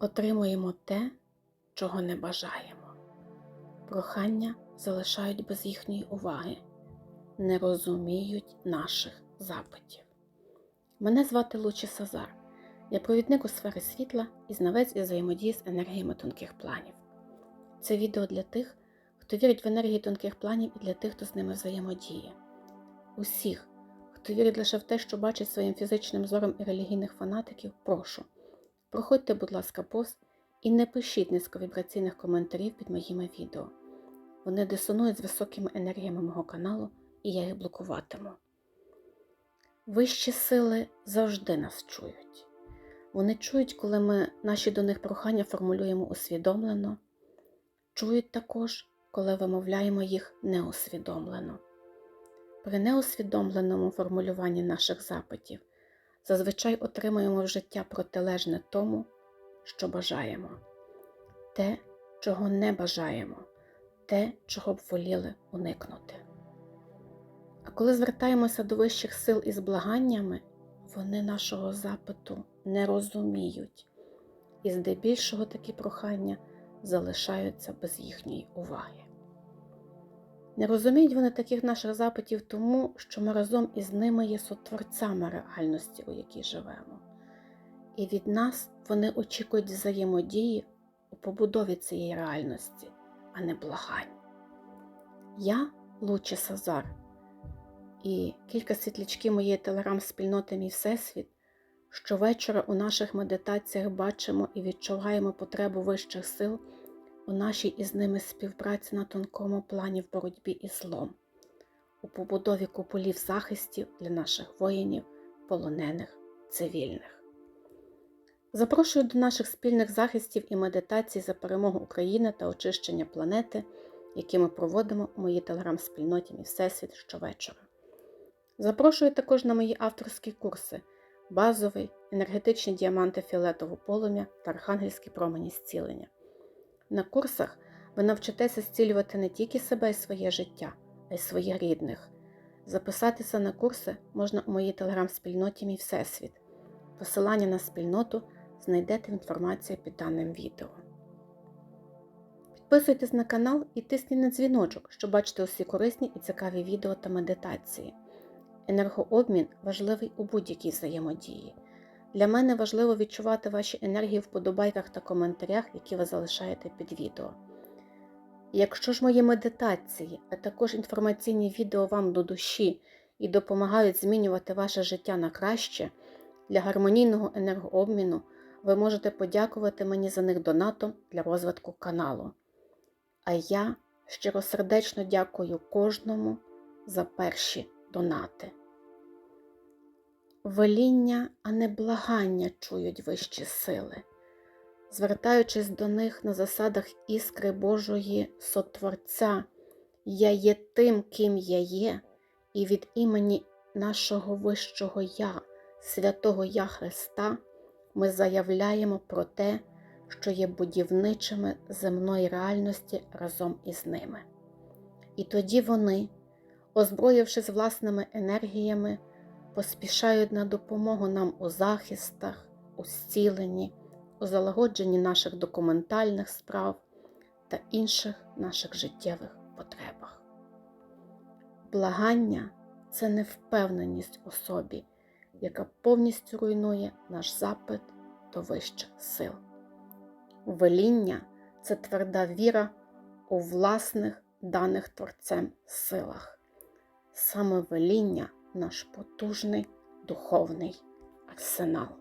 отримуємо те, чого не бажаємо. Прохання залишають без їхньої уваги, не розуміють наших запитів. Мене звати Лучі Сазар. Я провідник у сфері світла і знавець із взаємодії з енергіями тонких планів. Це відео для тих, хто вірить в енергії тонких планів і для тих, хто з ними взаємодіє. Усіх, хто вірить лише в те, що бачить своїм фізичним зором і релігійних фанатиків, прошу. Проходьте, будь ласка, повз і не пишіть низьковібраційних коментарів під моїми відео. Вони дисонують з високими енергіями мого каналу, і я їх блокуватиму. Вищі сили завжди нас чують. Вони чують, коли ми наші до них прохання формулюємо усвідомлено, чують також, коли вимовляємо їх неусвідомлено. При неусвідомленому формулюванні наших запитів зазвичай отримуємо в життя протилежне тому, що бажаємо, те, чого не бажаємо, те, чого б воліли уникнути. А коли звертаємося до вищих сил із благаннями, вони нашого запиту не розуміють, і здебільшого такі прохання залишаються без їхньої уваги. Не розуміють вони таких наших запитів тому, що ми разом із ними є сотворцями реальності, у якій живемо. І від нас вони очікують взаємодії у побудові цієї реальності, а не благань. Я Лучі Сазар і кілька світлячків моєї телеграм-спільноти Мій Всесвіт щовечора у наших медитаціях бачимо і відчуваємо потребу вищих сил у нашій із ними співпраці на тонкому плані в боротьбі із злом, у побудові куполів захистів для наших воїнів, полонених, цивільних. Запрошую до наших спільних захистів і медитацій за перемогу України та очищення планети, які ми проводимо у моїй телеграм-спільноті Мій Всесвіт щовечора. Запрошую також на мої авторські курси базовий, енергетичні діаманти фіолетового полум'я та архангельські промені зцілення. На курсах ви навчитеся зцілювати не тільки себе і своє життя, а й своїх рідних. Записатися на курси можна у моїй телеграм-спільноті Мій Всесвіт. Посилання на спільноту знайдете в інформації під даним відео. Підписуйтесь на канал і тисніть на дзвіночок, щоб бачити усі корисні і цікаві відео та медитації. Енергообмін важливий у будь-якій взаємодії. Для мене важливо відчувати ваші енергії в подобайках та коментарях, які ви залишаєте під відео. Якщо ж мої медитації, а також інформаційні відео вам до душі і допомагають змінювати ваше життя на краще, для гармонійного енергообміну ви можете подякувати мені за них донатом для розвитку каналу. А я щиросердечно дякую кожному за перші донати. Веління, а не благання чують вищі сили, звертаючись до них на засадах іскри Божої Сотворця, Я є тим, ким я є, і від імені нашого Вищого Я, святого Я Христа, ми заявляємо про те, що є будівничими земної реальності разом із ними. І тоді вони, озброївшись власними енергіями, поспішають на допомогу нам у захистах, у зціленні, у залагодженні наших документальних справ та інших наших життєвих потребах. Благання це невпевненість у собі, яка повністю руйнує наш запит до вищих сил. Веління це тверда віра у власних даних творцем силах. Саме веління наш потужний духовний арсенал.